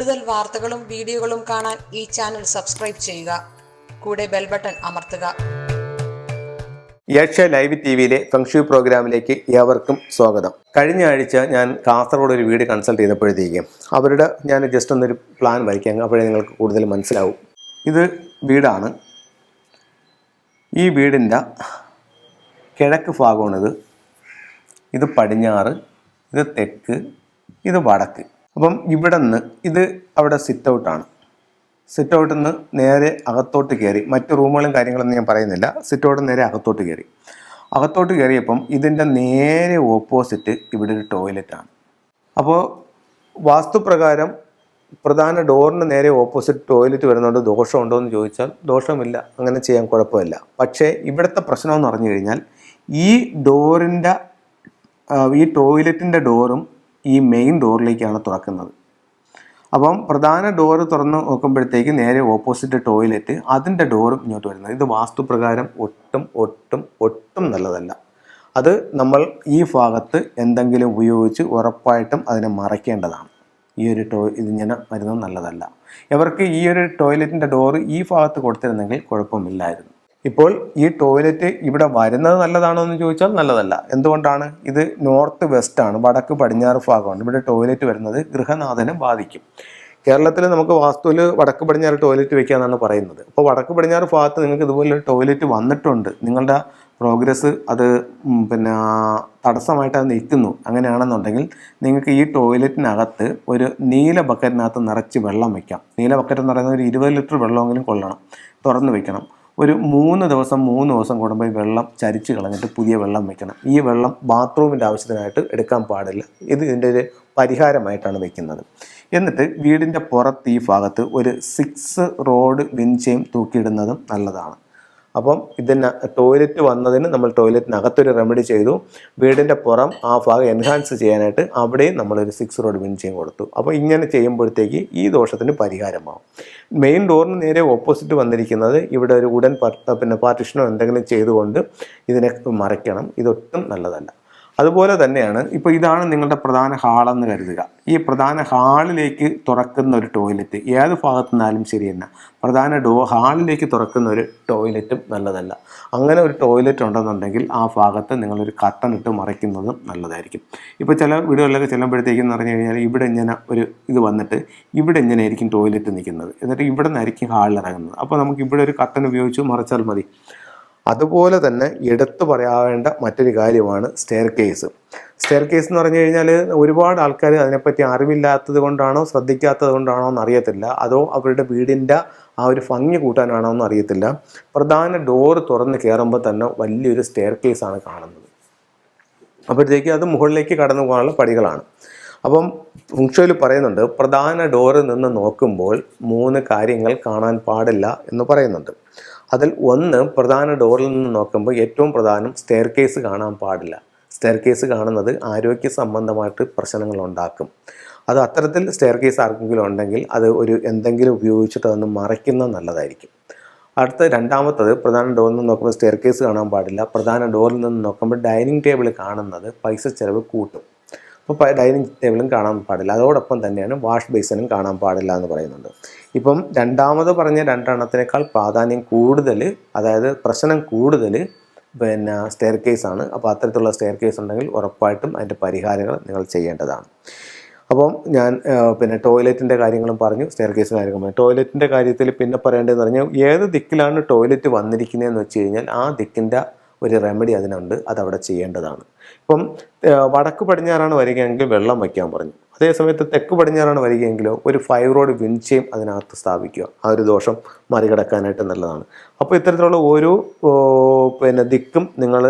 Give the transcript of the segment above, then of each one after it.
കൂടുതൽ വാർത്തകളും വീഡിയോകളും കാണാൻ ഈ ചാനൽ സബ്സ്ക്രൈബ് ചെയ്യുക. കൂടെ ബെൽ ബട്ടൺ അമർത്തുക. ഏഷ്യ ലൈവ് ടി വിയിലെ ഫെങ്ഷു പ്രോഗ്രാമിലേക്ക് ഏവർക്കും സ്വാഗതം. കഴിഞ്ഞ ആഴ്ച ഞാൻ കാസർഗോഡ് ഒരു വീട് കൺസൾട്ട് ചെയ്തപ്പോഴത്തേക്കും അവരുടെ ഞാൻ ജസ്റ്റ് ഒന്നൊരു പ്ലാൻ വരയ്ക്കാം. അപ്പോഴേ നിങ്ങൾക്ക് കൂടുതൽ മനസ്സിലാവും. ഇത് വീടാണ്. ഈ വീടിന്റെ കിഴക്ക് ഭാഗമാണിത്. ഇത് പടിഞ്ഞാറ് ഇത് തെക്ക് ഇത് വടക്ക്. അപ്പം ഇവിടെ നിന്ന് ഇത് അവിടെ സിറ്റ് ഔട്ടാണ് സിറ്റ് ഔട്ടിൽ നിന്ന് നേരെ അകത്തോട്ട് കയറി മറ്റ് റൂമുകളും കാര്യങ്ങളൊന്നും ഞാൻ പറയുന്നില്ല. സിറ്റ് ഔട്ട് നേരെ അകത്തോട്ട് കയറി. അകത്തോട്ട് കയറിയപ്പം ഇതിന്റെ നേരെ ഓപ്പോസിറ്റ് ഇവിടെ ഒരു ടോയ്ലറ്റാണ് അപ്പോൾ വാസ്തുപ്രകാരം പ്രധാന ഡോറിന് നേരെ ഓപ്പോസിറ്റ് ടോയ്ലറ്റ് വരുന്നതുകൊണ്ട് ദോഷമുണ്ടോ എന്ന് ചോദിച്ചാൽ ദോഷമില്ല. അങ്ങനെ ചെയ്യാൻ കുഴപ്പമില്ല. പക്ഷേ ഇവിടുത്തെ പ്രശ്നം എന്ന് പറഞ്ഞു കഴിഞ്ഞാൽ ഈ ഡോറിന്റെ ഈ ടോയ്ലറ്റിന്റെ ഡോറും ഈ മെയിൻ ഡോറിലേക്കാണ് തുറക്കുന്നത്. അപ്പം പ്രധാന ഡോറ് തുറന്ന് നോക്കുമ്പോഴത്തേക്ക് നേരെ ഓപ്പോസിറ്റ് ടോയ്ലറ്റ് അതിന്റെ ഡോറും ഇങ്ങോട്ട് വരുന്നത്. ഇത് വാസ്തുപ്രകാരം ഒട്ടും ഒട്ടും ഒട്ടും നല്ലതല്ല. അത് നമ്മൾ ഈ ഭാഗത്ത് എന്തെങ്കിലും ഉപയോഗിച്ച് ഉറപ്പായിട്ടും അതിനെ മറയ്ക്കേണ്ടതാണ്. ഈ ഒരു ടോ ഇതിങ്ങനെ വരുന്നത് നല്ലതല്ല. ഇവർക്ക് ഈ ഒരു ടോയ്ലറ്റിന്റെ ഡോറ് ഈ ഭാഗത്ത് കൊടുത്തിരുന്നെങ്കിൽ കുഴപ്പമില്ലായിരുന്നു. ഇപ്പോൾ ഈ ടോയ്ലറ്റ് ഇവിടെ വരുന്നത് നല്ലതാണോ എന്ന് ചോദിച്ചാൽ നല്ലതല്ല. എന്തുകൊണ്ടാണ്? ഇത് നോർത്ത് വെസ്റ്റ് ആണ് വടക്ക് പടിഞ്ഞാറ് ഭാഗമാണ്. ഇവിടെ ടോയ്ലറ്റ് വരുന്നത് ഗൃഹനാഥനെ ബാധിക്കും. കേരളത്തിൽ നമുക്ക് വാസ്തുവിൽ വടക്ക് പടിഞ്ഞാറ് ടോയ്ലറ്റ് വെക്കാന്നാണ് പറയുന്നത്. അപ്പോൾ വടക്ക് പടിഞ്ഞാറ് ഭാഗത്ത് നിങ്ങൾക്ക് ഇതുപോലെ ടോയ്ലറ്റ് വന്നിട്ടുണ്ട്. നിങ്ങളുടെ പ്രോഗ്രസ് അത് പിന്നെ തടസ്സമായിട്ട് നിൽക്കുന്നു അങ്ങനെയാണെന്നുണ്ടെങ്കിൽ നിങ്ങൾക്ക് ഈ ടോയ്ലറ്റിനകത്ത് ഒരു നീല ബക്കറ്റിനകത്ത് നിറച്ച് വെള്ളം വയ്ക്കാം നീല ബക്കറ്റ് എന്ന് പറയുന്നത് ഒരു ഇരുപത് ലിറ്റർ വെള്ളമെങ്കിലും കൊള്ളണം തുറന്ന് വെക്കണം. ഒരു മൂന്ന് ദിവസം മൂന്ന് ദിവസം കൂടുമ്പോൾ ഈ വെള്ളം ചരിച്ച് കളഞ്ഞിട്ട് പുതിയ വെള്ളം വെക്കണം. ഈ വെള്ളം ബാത്റൂമിന്റെ ആവശ്യത്തിനായിട്ട് എടുക്കാൻ പാടില്ല. ഇത് ഇതിന്റെ ഒരു പരിഹാരമായിട്ടാണ് വെക്കുന്നത്. എന്നിട്ട് വീടിന്റെ പുറത്ത് ഈ ഭാഗത്ത് ഒരു സിക്സ് റോഡ് വിൻചെയും തൂക്കിയിടുന്നതും നല്ലതാണ്. അപ്പം ഇതിന് ടോയ്ലറ്റ് വന്നതിന് നമ്മൾ ടോയ്ലറ്റിനകത്തൊരു റെമഡി ചെയ്തു. വീടിന്റെ പുറം ആ ഭാഗം എൻഹാൻസ് ചെയ്യാനായിട്ട് അവിടെയും നമ്മളൊരു സിക്സ് റോഡ് വിൻചെയും കൊടുത്തു. അപ്പോൾ ഇങ്ങനെ ചെയ്യുമ്പോഴത്തേക്ക് ഈ ദോഷത്തിന് പരിഹാരമാവും. മെയിൻ ഡോറിന് നേരെ ഓപ്പോസിറ്റ് വന്നിരിക്കുന്നത് ഇവിടെ ഒരു ഉടൻ പിന്നെ പാർട്ടിഷനോ എന്തെങ്കിലും ചെയ്തുകൊണ്ട് ഇതിനെ മറയ്ക്കണം. ഇതൊട്ടും നല്ലതല്ല. അതുപോലെ തന്നെയാണ് ഇപ്പോൾ ഇതാണ് നിങ്ങളുടെ പ്രധാന ഹാളെന്ന് കരുതുക. ഈ പ്രധാന ഹാളിലേക്ക് തുറക്കുന്ന ഒരു ടോയ്ലറ്റ് ഏത് ഭാഗത്തു നിന്നാലും ശരി പ്രധാന ഡോ ഹാളിലേക്ക് തുറക്കുന്ന ഒരു ടോയ്ലറ്റും നല്ലതല്ല. അങ്ങനെ ഒരു ടോയ്ലറ്റ് ഉണ്ടെന്നുണ്ടെങ്കിൽ ആ ഭാഗത്ത് നിങ്ങളൊരു കട്ടൺ ഇട്ട് മറയ്ക്കുന്നതും നല്ലതായിരിക്കും. ഇപ്പോൾ ചില വീടുകളിലൊക്കെ ചെല്ലുമ്പോഴത്തേക്കും എന്ന് പറഞ്ഞു കഴിഞ്ഞാൽ ഇവിടെ ഇങ്ങനെ ഒരു ഇത് വന്നിട്ട് ഇവിടെ ഇങ്ങനെ ആയിരിക്കും ടോയ്ലറ്റ് നിൽക്കുന്നത്. എന്നിട്ട് ഇവിടെ നിന്നായിരിക്കും ഹാളിൽ ഇറങ്ങുന്നത് അപ്പോൾ നമുക്ക് ഇവിടെ ഒരു കട്ടൺ ഉപയോഗിച്ച് മറച്ചാൽ മതി. അതുപോലെ തന്നെ എടുത്തു പറയാവേണ്ട മറ്റൊരു കാര്യമാണ് സ്റ്റെയർ കേസ് സ്റ്റെയർ കേസ് എന്ന് പറഞ്ഞു കഴിഞ്ഞാൽ ഒരുപാട് ആൾക്കാർ അതിനെപ്പറ്റി അറിവില്ലാത്തത് കൊണ്ടാണോ ശ്രദ്ധിക്കാത്തത് കൊണ്ടാണോ എന്ന് അറിയത്തില്ല. അതോ അവരുടെ വീടിന്റെ ആ ഒരു ഭംഗി കൂട്ടാനാണോ എന്ന് അറിയത്തില്ല. പ്രധാന ഡോറ് തുറന്ന് കയറുമ്പോൾ തന്നെ വലിയൊരു സ്റ്റെയർ കേസാണ് കാണുന്നത്. അപ്പോഴത്തേക്ക് അത് മുകളിലേക്ക് കടന്നു പോകാനുള്ള പടികളാണ്. അപ്പം ഫുങ്ഷോയിൽ പറയുന്നുണ്ട് പ്രധാന ഡോറിൽ നിന്ന് നോക്കുമ്പോൾ മൂന്ന് കാര്യങ്ങൾ കാണാൻ പാടില്ല എന്ന് പറയുന്നുണ്ട്. അതിൽ ഒന്ന് പ്രധാന ഡോറിൽ നിന്ന് നോക്കുമ്പോൾ ഏറ്റവും പ്രധാനം സ്റ്റെയർ കേസ് കാണാൻ പാടില്ല. സ്റ്റെയർ കേസ് കാണുന്നത് ആരോഗ്യ സംബന്ധമായിട്ട് പ്രശ്നങ്ങൾ ഉണ്ടാക്കും. അത് അത്തരത്തിൽ സ്റ്റെയർ കേസ് ആർക്കെങ്കിലും ഉണ്ടെങ്കിൽ അത് ഒരു എന്തെങ്കിലും ഉപയോഗിച്ചിട്ട് അതൊന്ന് മറയ്ക്കുന്നത് നല്ലതായിരിക്കും. അടുത്ത രണ്ടാമത്തത് പ്രധാന ഡോറിൽ നിന്ന് നോക്കുമ്പോൾ സ്റ്റെയർ കേസ് കാണാൻ പാടില്ല. പ്രധാന ഡോറിൽ നിന്ന് നോക്കുമ്പോൾ ഡൈനിങ് ടേബിൾ കാണുന്നത് പൈസ ചിലവ് കൂട്ടും. അപ്പോൾ ഡൈനിങ് ടേബിളും കാണാൻ പാടില്ല. അതോടൊപ്പം തന്നെയാണ് വാഷ് ബേസിനും കാണാൻ പാടില്ല എന്ന് പറയുന്നുണ്ട്. ഇപ്പം രണ്ടാമത് പറഞ്ഞ രണ്ടെണ്ണത്തിനേക്കാൾ പ്രാധാന്യം കൂടുതൽ അതായത് പ്രശ്നം കൂടുതൽ പിന്നെ സ്റ്റെയർ കേസാണ് അപ്പോൾ അത്തരത്തിലുള്ള സ്റ്റെയർ കേസ് ഉണ്ടെങ്കിൽ ഉറപ്പായിട്ടും അതിന്റെ പരിഹാരങ്ങൾ നിങ്ങൾ ചെയ്യേണ്ടതാണ്. അപ്പം ഞാൻ പിന്നെ ടോയ്ലറ്റിന്റെ കാര്യങ്ങളും പറഞ്ഞു സ്റ്റെയർ കേസ് കാര്യങ്ങളും പറഞ്ഞു. ടോയ്ലറ്റിന്റെ കാര്യത്തിൽ പിന്നെ പറയേണ്ടതെന്ന് പറഞ്ഞാൽ ഏത് ദിക്കിലാണ് ടോയ്ലറ്റ് വന്നിരിക്കുന്നതെന്ന് വെച്ച് കഴിഞ്ഞാൽ ആ ദിക്കിന്റെ ഒരു റെമഡി അതിനുണ്ട് അതവിടെ ചെയ്യേണ്ടതാണ്. ഇപ്പം വടക്ക് പടിഞ്ഞാറാണ് വരികയെങ്കിൽ വെള്ളം വയ്ക്കാൻ പറഞ്ഞു. അതേസമയത്ത് തെക്ക് പടിഞ്ഞാറാണ് വരികയെങ്കിലോ ഒരു ഫൈവ് റോഡ് വിൻചയും അതിനകത്ത് സ്ഥാപിക്കുക. ആ ഒരു ദോഷം മറികടക്കാനായിട്ട് നല്ലതാണ്. അപ്പോൾ ഇത്തരത്തിലുള്ള ഓരോ പിന്നെ ദിക്കും നിങ്ങൾ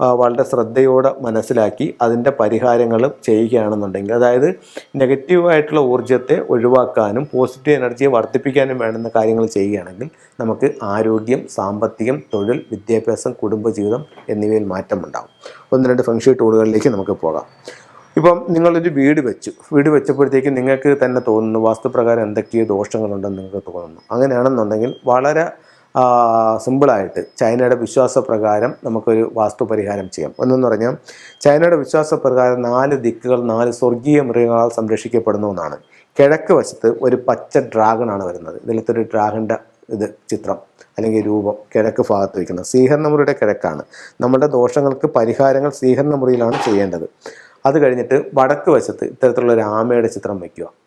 വളരെ ശ്രദ്ധയോടെ മനസ്സിലാക്കി അതിന്റെ പരിഹാരങ്ങളും ചെയ്യുകയാണെന്നുണ്ടെങ്കിൽ അതായത് നെഗറ്റീവായിട്ടുള്ള ഊർജത്തെ ഒഴിവാക്കാനും പോസിറ്റീവ് എനർജിയെ വർദ്ധിപ്പിക്കാനും വേണ്ടുന്ന കാര്യങ്ങൾ ചെയ്യുകയാണെങ്കിൽ നമുക്ക് ആരോഗ്യം സാമ്പത്തികം തൊഴിൽ വിദ്യാഭ്യാസം കുടുംബജീവിതം എന്നിവയിൽ മാറ്റമുണ്ടാകും. ഒന്ന് രണ്ട് ഫംഗ്ഷൻ ടൂളുകളിലേക്ക് നമുക്ക് പോകാം. ഇപ്പം നിങ്ങളൊരു വീട് വെച്ചു. വീട് വെച്ചപ്പോഴത്തേക്ക് നിങ്ങൾക്ക് തന്നെ തോന്നുന്നു വാസ്തുപ്രകാരം എന്തൊക്കെയോ ദോഷങ്ങളുണ്ടെന്ന് നിങ്ങൾക്ക് തോന്നുന്നു. അങ്ങനെയാണെന്നുണ്ടെങ്കിൽ വളരെ സിമ്പിളായിട്ട് ചൈനയുടെ വിശ്വാസപ്രകാരം നമുക്കൊരു വാസ്തു പരിഹാരം ചെയ്യാം. ഒന്നെന്ന് പറഞ്ഞാൽ ചൈനയുടെ വിശ്വാസപ്രകാരം നാല് ദിക്കുകൾ നാല് സ്വർഗീയ മൃഗങ്ങളാൽ സംരക്ഷിക്കപ്പെടുന്നു എന്നാണ്. കിഴക്ക് വശത്ത് ഒരു പച്ച ഡ്രാഗണാണ് വരുന്നത്. ഇതിലത്തെ ഒരു ഡ്രാഗന്റെ ഇത് ചിത്രം അല്ലെങ്കിൽ രൂപം കിഴക്ക് ഭാഗത്ത് വയ്ക്കുന്നത്. സ്വീകരണമുറിയുടെ കിഴക്കാണ്. നമ്മുടെ ദോഷങ്ങൾക്ക് പരിഹാരങ്ങൾ സ്വീകരണമുറിയിലാണ് ചെയ്യേണ്ടത്. അത് കഴിഞ്ഞിട്ട് വടക്ക് വശത്ത് ഇത്തരത്തിലുള്ള ഒരു ആമയുടെ ചിത്രം വയ്ക്കുക.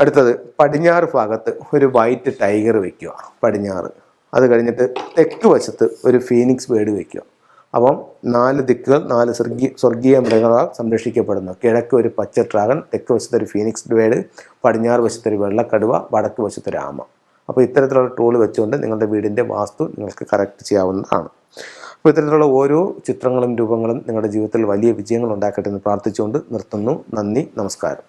അടുത്തത് പടിഞ്ഞാറ് ഭാഗത്ത് ഒരു വൈറ്റ് ടൈഗർ വെക്കുക. പടിഞ്ഞാറ്. അത് കഴിഞ്ഞിട്ട് തെക്ക് വശത്ത് ഒരു ഫീനിക്സ് ബേഡ് വെക്കുക. അപ്പം നാല് ദിക്കുകൾ നാല് സ്വർഗീയ സ്വർഗീയ മൃഗങ്ങളാൽ സംരക്ഷിക്കപ്പെടുന്നു. കിഴക്ക് ഒരു പച്ച ഡ്രാഗൺ തെക്ക് വശത്ത് ഒരു ഫീനിക്സ് ബേഡ് പടിഞ്ഞാറ് വശത്ത് ഒരു വെള്ളക്കടുവ വടക്ക് വശത്ത് ഒരു ആമ. അപ്പോൾ ഇത്തരത്തിലുള്ള ടൂൾ വെച്ചുകൊണ്ട് നിങ്ങളുടെ വീടിന്റെ വാസ്തു നിങ്ങൾക്ക് കറക്റ്റ് ചെയ്യാവുന്നതാണ്. അപ്പോൾ ഇത്തരത്തിലുള്ള ഓരോ ചിത്രങ്ങളും രൂപങ്ങളും നിങ്ങളുടെ ജീവിതത്തിൽ വലിയ വിജയങ്ങൾ ഉണ്ടാക്കട്ടെ എന്ന് പ്രാർത്ഥിച്ചുകൊണ്ട് നിർത്തുന്നു. നന്ദി നമസ്കാരം.